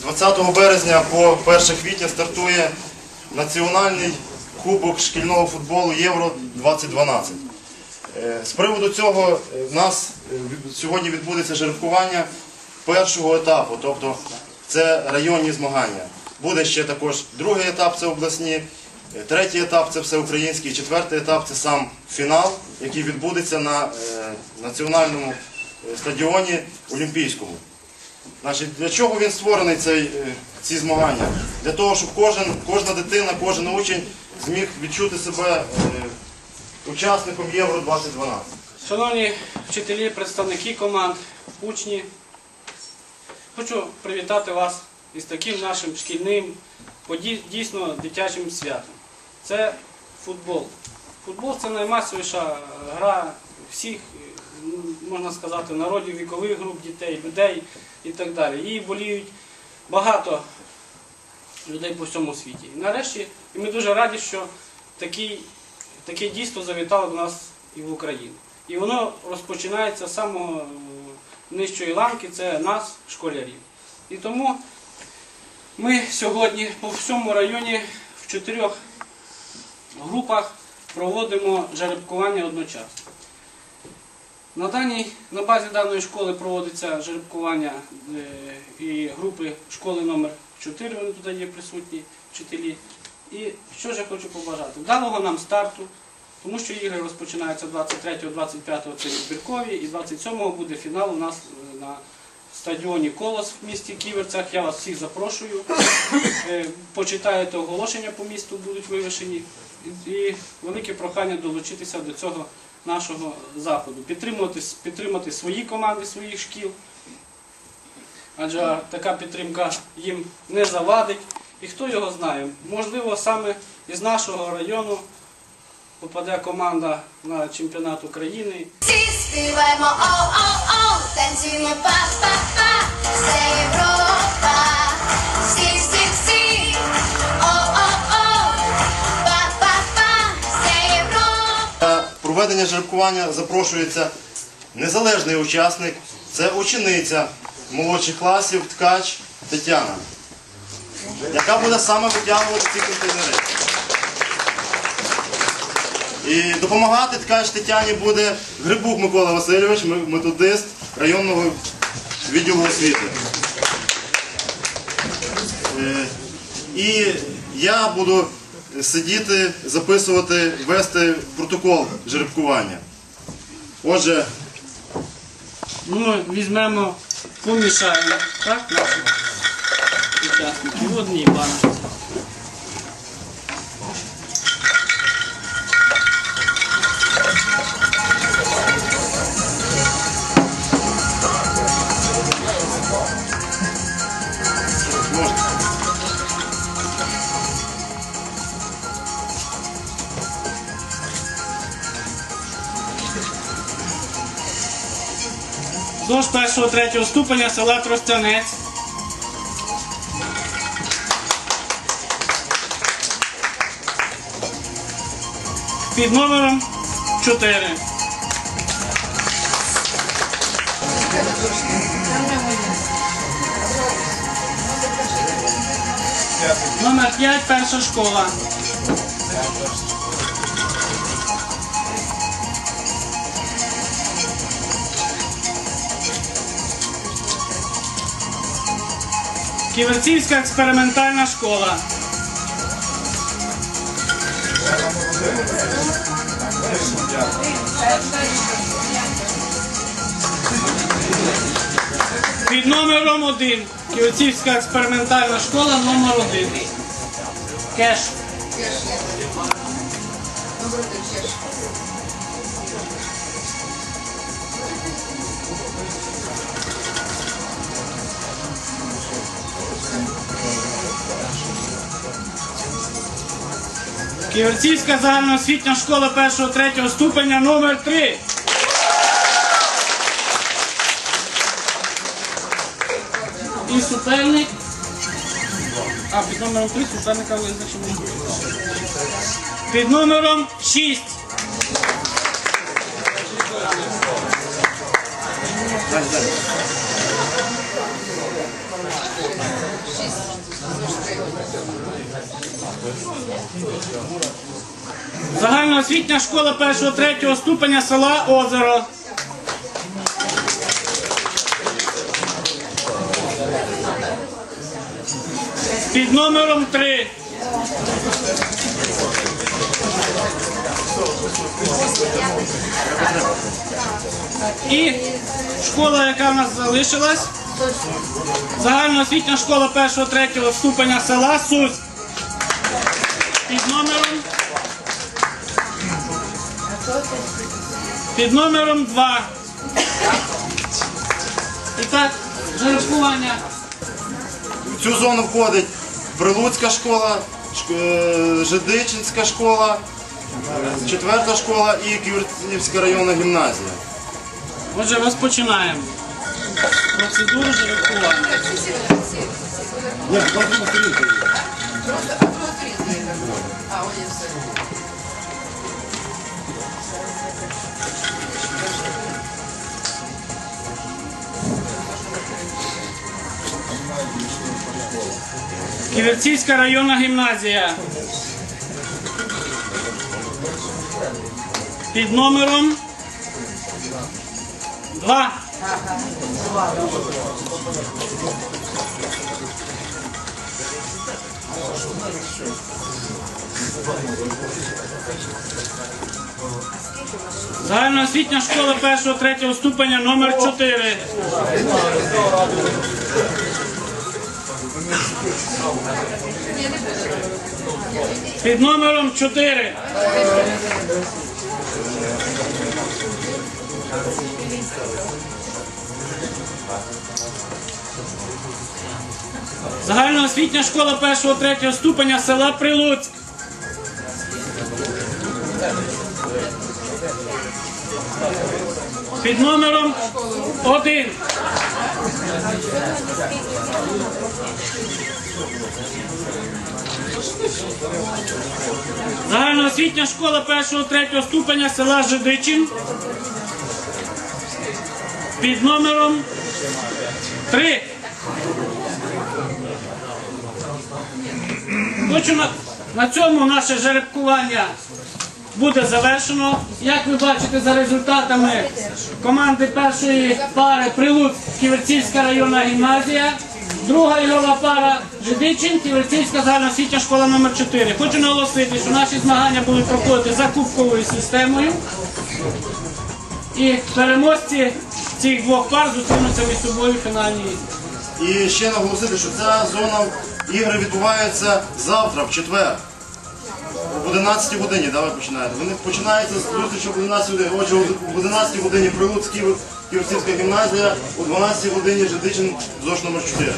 З 20 березня по 1 квітня стартує національний кубок шкільного футболу Євро 2012. Е, З приводу цього е, в нас е, сьогодні відбудеться жеребкування першого етапу, тобто це районні змагання. Буде ще також другий етап, це обласні, третій етап це всеукраїнський, четвертий етап це сам фінал, який відбудеться на національному стадіоні Олімпійському. Значить, для чого він створений цей, е, ці змагання? Для того, щоб кожен, кожна дитина, кожен учень зміг відчути себе е, учасником Євро 2012. Шановні вчителі, представники команд, учні, хочу привітати вас із таким нашим шкільним, дійсно дитячим святом. Це футбол. Футбол це наймасовіша гра всіх, е, можна сказати, народів, вікових груп дітей, людей і так далі. Її боліють багато людей по всьому світі. І нарешті, і ми дуже раді, що такий, таке дійство завітало до нас і в Україну. І воно розпочинається з самого е, нижчої ланки, це нас, школярів. І тому ми сьогодні по всьому районі в чотирьох групах проводимо жеребкування одночасно. На, даній, на базі даної школи проводиться жеребкування е, і групи школи номер 4 вони тут є присутні, вчителі. І що ж я хочу побажати? Вдалого нам старту, тому що ігри розпочинаються 23-25 це відбіркові, і 27-го буде фінал у нас е, на стадіоні Колос в місті Ківерцях. Я вас всіх запрошую. Е, Почитаєте оголошення по місту, будуть вивішені. І- І велике прохання долучитися до цього нашого заходу. Підтримувати, підтримати свої команди, своїх шкіл. Адже така підтримка їм не завадить. І хто його знає, можливо, саме із нашого району попаде команда на чемпіонат України. Всі співаємо о-о-о, танцюємо па-па-па, це Європа. Проведення жеребкування запрошується незалежний учасник, це учениця молодших класів ткач Тетяна, яка буде саме витягувати ці контейнери. І допомагати ткач Тетяні буде Грибук Микола Васильович, методист районного відділу освіти. Е, І я буду сидіти, записувати, вести протокол жеребкування. Отже, Ну, візьмемо, помішаємо, так, Учасники, одній баночці. ЗОЖ першого третього ступеня села Тростянець. Під номером 4. Номер 5, перша школа. Ківерцівська експериментальна школа. Під номером один. Ківерцівська експериментальна школа номер один. Кеш. Ківерцівська загальноосвітня школа першого третього ступеня номер 3 І суперник. А, під номером 3 суперника визначено. Під номером 6. Далі, далі. Загальноосвітня школа 1-3 ступеня села Озеро. Під номером 3. І школа, яка в нас залишилась. Загальноосвітня школа 1-3 ступеня села Сусь. Під номером під номером 2. І так, жеребкування. В цю зону входить Прилуцька школа, шк- е, Жидичинська школа, е, четверта школа і Ківерцівська районна гімназія. Отже, розпочинаємо. Процедуру жеребкування. Ківерцівська районна гімназія. Під номером 2. Загальноосвітня школа 1-3 ступеня номер 4. Під номером 4. Загальноосвітня школа 1-3 ступеня села Прилуцьк. Під номером 1. Загальноосвітня школа 1-3 ступеня села Жидичин. Під номером 3. Хочу на, на цьому наше жеребкування буде завершено. Як ви бачите за результатами команди першої пари Прилук Ківерцівська районна гімназія, друга ігрова пара Жидичин, Ківерцівська загальноосвітня школа номер 4 Хочу наголосити, що наші змагання будуть проходити за кубковою системою. І переможці цих двох пар зустрінуться між собою в фінальній. І ще наголосити, що ця зона ігри відбувається завтра, в четвер. В 11 годині, да, ви починаєте. Вони починаються з зустрічі в 11 годині. Отже, в 11 годині Прилуцький Ківерцівська гімназія, о 12 годині Жидичин ЗОШ номер 4.